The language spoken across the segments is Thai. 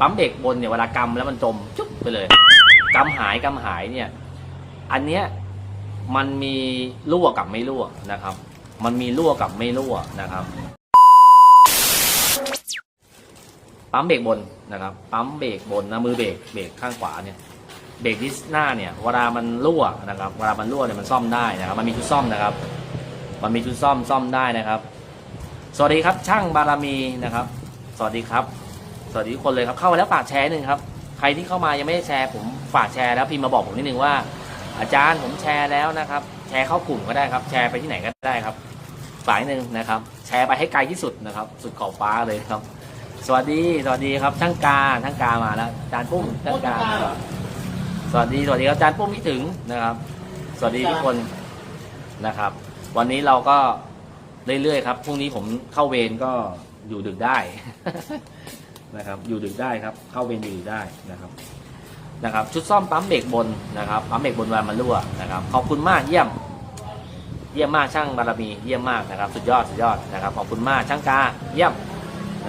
ปั๊มเบรกบนเนี่ยเวลากำแล้วมันจมจุ๊บไปเลยกำหายกำหายเนี่ย อันเนี้ยมันมีรั่วกับไม่รั่วนะครับ มันมีรั่วกับไม่รั่วนะครับ ปั๊มเบรกบนนะครับ ปั๊มเบรกบนนะมือเบรกเบรกข้างขวาเนี่ยเบรกที่หน้าเนี่ยเวลามันรั่วนะครับ เวลามันรั่วเนี่ยมันซ่อมได้นะครับ มันมีชุดซ่อมนะครับ มันมีชุดซ่อมซ่อมได้นะครับ สวัสดีครับช่างบารมีนะครับ สวัสดีครับ วัสดีทุกคนเลยครับ เข้ามาแล้วฝากแชร์หนึ่งครับ ใครที่เข้ามายังไม่ได้แชร์ผมฝากแชร์แล้วพิมพ์มาบอกผมนิดนึงว่า อาจารย์ผมแชร์แล้วนะครับ แชร์เข้ากลุ่มก็ได้ครับ แชร์ไปที่ไหนก็ได้ครับฝากนิดนึงนะครับ แชร์ไปให้ไกลที่สุดนะครับ สุดขอบฟ้าเลยครับ สวัสดีสวัสดีครับช่างกาช่างกามาแล้วอาจารย์ปุ้มช่างกาสวัสดีสวัสดีครับอาจารย์ปุ้มคิดถึงนะครับ สวัสดีทุกคนนะครับ วันนี้เราก็เรื่อยๆครับ พรุ่งนี้ผมเข้าเวรก็อยู่ดึกได้ นะครับ อยู่ดึกได้ครับ เข้าเวรอยู่ดึกได้นะครับ นะครับ ชุดซ่อมปั๊มเบรกบนนะครับ ปั๊มเบรกบนวานมันรั่วนะครับ ขอบคุณมากเยี่ยม เยี่ยมมากช่างบารมีเยี่ยมมากนะครับ สุดยอดสุดยอดนะครับ ขอบคุณมากช่างกาเยี่ยม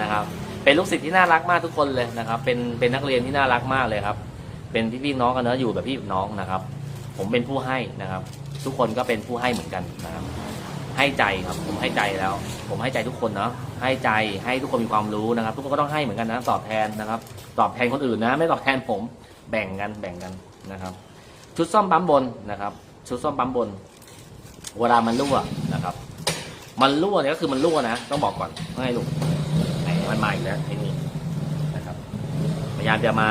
นะครับ เป็นลูกศิษย์ที่น่ารักมากทุกคนเลยนะครับ เป็นเป็นนักเรียนที่น่ารักมากเลยครับ เป็นพี่พี่น้องกันเนอะอยู่แบบพี่น้องนะครับ ผมเป็นผู้ให้นะครับ ทุกคนก็เป็นผู้ให้เหมือนกันนะครับ ให้ใจครับ ผมให้ใจแล้ว ผมให้ใจทุกคนเนาะให้ใจให้ทุกคนมีความรู้นะครับ ทุกคนก็ต้องให้เหมือนกันนะตอบแทนนะครับ ตอบแทนคนอื่นนะ ไม่ตอบแทนผมแบ่งกันแบ่งกันนะครับ ชุดซ่อมปั๊มบนนะครับ ชุดซ่อมปั๊มบน เวลามันรั่วนะครับ มันรั่วเนี่ยก็คือมันรั่วนะต้องบอกก่อนว่าไงลูกไหนมันมาอีกแล้วไอ้นี่นะครับพยายามจะมา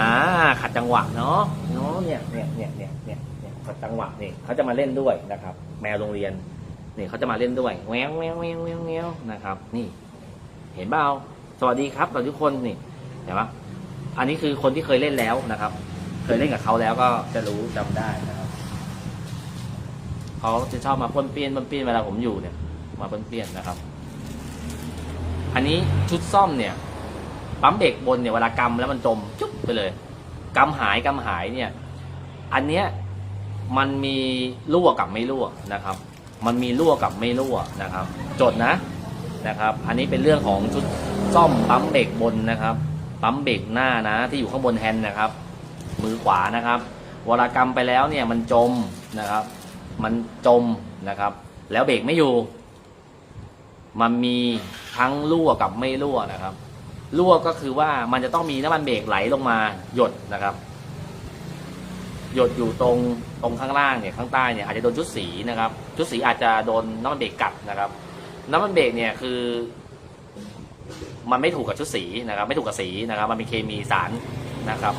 ขัดจังหวะเนาะเนาะเนี่ยเนี่ยเนี่ยเนี่ยเนี่ยขัดจังหวะนี่เขาจะมาเล่นด้วยนะครับ แมวโรงเรียน นี่เขาจะมาเล่นด้วยแววแววแววแววแววนะครับ นี่ เห็นเปล่าสวัสดีครับทุกคนนี่เห็นปะอันนี้คือคนที่เคยเล่นแล้วนะครับ เคยเล่นกับเขาแล้วก็จะรู้จำได้นะครับเขาจะชอบมาป้นเปี้ยนป้นเปี้ยนเวลาผมอยู่เนี่ย มาป้นเปี้ยนนะครับ อันนี้ชุดซ่อมเนี่ยปั๊มเบรกบนเนี่ยเวลากำแล้วมันจมจุ๊บไปเลยกำหายกำหายเนี่ย อันเนี้ยมันมีรั่วกับไม่รั่วนะครับ มันมีรั่วกับไม่รั่วนะครับ จดนะนะครับ อันนี้เป็นเรื่องของชุดซ่อมปั๊มเบรกบนนะครับ ปั๊มเบรกหน้านะที่อยู่ข้างบนแฮนด์นะครับ มือขวานะครับเวลากำไปแล้วเนี่ยมันจมนะครับ มันจมนะครับ แล้วเบรกไม่อยู่ มันมีทั้งรั่วกับไม่รั่วนะครับ รั่วก็คือว่ามันจะต้องมีน้ำมันเบรกไหลลงมาหยดนะครับ หยดอยู่ตรงตรงข้างล่างเนี่ยข้างใต้เนี่ยอาจจะโดนชุดสีนะครับ ชุดสีอาจจะโดนน้ำมันเบรกกัดนะครับ น้ำมันเบรกเนี่ยคือ มันไม่ถูกกับชุดสีนะครับ ไม่ถูกกับสีนะครับ มันมีเคมีสารนะครับ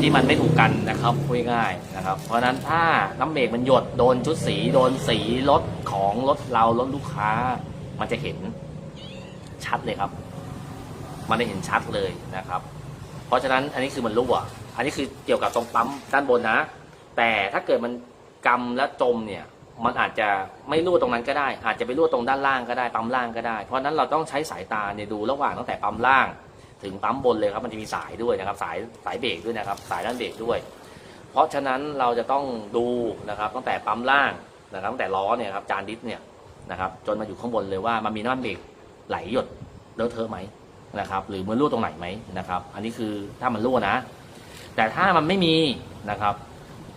ที่มันไม่ถูกกันนะครับพูดง่ายๆนะครับ เพราะฉะนั้นถ้าน้ำเบรกมันหยดโดนชุดสีโดนสีรถของรถเรารถลูกค้า มันจะเห็นชัดเลยครับ มันได้เห็นชัดเลยนะครับ เพราะฉะนั้นอันนี้คือมันรั่ว อันนี้คือเกี่ยวกับตรงปั๊มด้านบนนะ แต่ถ้าเกิดมันกำและจมเนี่ย มันอาจจะไม่รั่วตรงนั้นก็ได้ อาจจะไปรั่วตรงด้านล่างก็ได้ ปั๊มล่างก็ได้ เพราะนั้นเราต้องใช้สายตาเนี่ยดูระหว่างตั้งแต่ปั๊มล่าง ถึงปั๊มบนเลยครับ มันจะมีสายด้วยนะครับ สายสายเบรกด้วยนะครับ สายด้านเบรกด้วย เพราะฉะนั้นเราจะต้องดูนะครับ ตั้งแต่ปั๊มล่างนะครับตั้งแต่ล้อเนี่ยครับจานดิสเนี่ยนะครับจนมาอยู่ข้างบนเลยว่ามันมีน้ำเบรกไหลหยดเลอะเทอะไหมนะครับหรือมันรั่วตรงไหนไหมนะครับ อันนี้คือถ้ามันรั่วนะ แต่ถ้ามันไม่มีนะครับ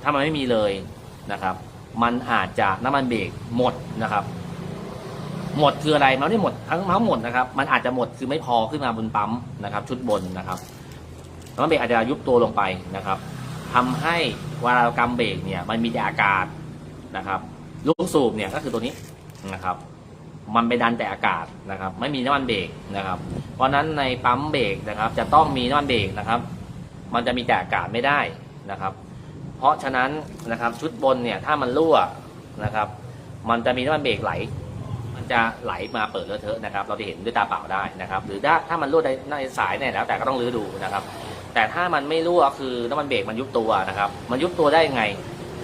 ถ้ามันไม่มีเลยนะครับ มันอาจจะน้ำมันเบรกหมดนะครับ หมดคืออะไรมันไม่ได้หมดทั้งทั้งหมดนะครับ มันอาจจะหมดคือไม่พอขึ้นมาบนปั๊มนะครับ ชุดบนนะครับน้ำมันเบรกอาจจะยุบตัวลงไปนะครับทำให้วารากำเบรกเนี่ย มันมีแต่อากาศนะครับ ลูกสูบเนี่ยก็คือตัวนี้นะครับมันไปดันแต่อากาศนะครับ ไม่มีน้ำมันเบรกนะครับ เพราะฉะนั้นในปั๊มเบรกนะครับ จะต้องมีน้ำมันเบรกนะครับ มันจะมีแต่อากาศไม่ได้นะครับ เพราะฉะนั้นนะครับชุดบนเนี่ยถ้ามันรั่วนะครับ มันจะมีน้ำมันเบรกไหล มันจะไหลมาเปิดเลอะเทอะนะครับ เราจะเห็นด้วยตาเปล่าได้นะครับ หรือถ้าถ้ามันรั่วในในสายเนี่ยแล้วแต่ก็ต้องรื้อดูนะครับ แต่ถ้ามันไม่รั่วคือน้ำมันเบรกมันยุบตัวนะครับ มันยุบตัวได้ยังไง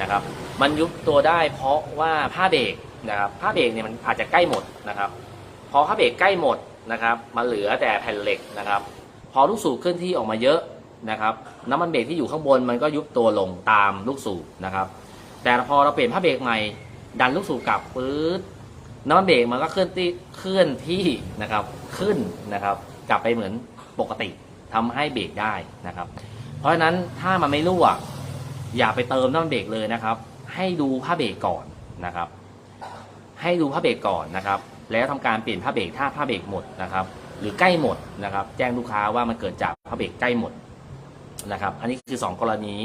นะครับ มันยุบตัวได้เพราะว่าผ้าเบรกนะครับผ้าเบรกเนี่ยมันอาจจะใกล้หมดนะครับพอผ้าเบรกใกล้หมดนะครับมันเหลือแต่แผ่นเหล็กนะครับ พอลูกสูบเคลื่อนที่ออกมาเยอะ นะครับน้ำมันเบรกที่อยู่ข้างบนมันก็ยุบตัวลงตามลูกสูบนะครับ แต่พอเราเปลี่ยนผ้าเบรกใหม่ดันลูกสูบกลับปื๊ดน้ำมันเบรกมันก็เคลื่อนที่เคลื่อนที่นะครับขึ้นนะครับ กลับไปเหมือนปกติทำให้เบรกได้นะครับ เพราะฉะนั้นถ้ามันไม่รั่วอย่าไปเติมน้ำมันเบรกเลยนะครับ ให้ดูผ้าเบรกก่อนนะครับ ให้ดูผ้าเบรกก่อนนะครับ แล้วทำการเปลี่ยนผ้าเบรกถ้าผ้าเบรกหมดนะครับ หรือใกล้หมดนะครับ แจ้งลูกค้าว่ามันเกิดจากผ้าเบรกใกล้หมด นะครับ อันนี้คือ 2 กรณี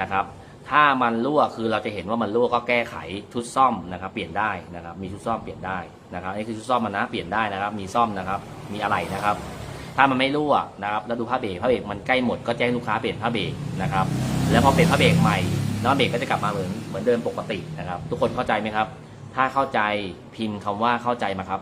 นะครับ ถ้ามันรั่วคือเราจะเห็นว่ามันรั่วก็แก้ไขชุดซ่อมนะครับเปลี่ยนได้นะครับ มีชุดซ่อมเปลี่ยนได้นะครับอันนี่คือชุดซ่อมมันนะเปลี่ยนได้นะครับ มีซ่อมนะครับมีอะไรนะครับ ถ้ามันไม่รั่วนะครับแล้วดูผ้าเบรกผ้าเบรกมันใกล้หมดก็แจ้งลูกค้าเปลี่ยนผ้าเบรกนะครับ แล้วพอเปลี่ยนผ้าเบรกใหม่น้ำเบรกก็จะกลับมาเหมือนเหมือนเดิมปกตินะครับ ทุกคนเข้าใจไหมครับ ถ้าเข้าใจพิมพ์คำว่าเข้าใจมาครับ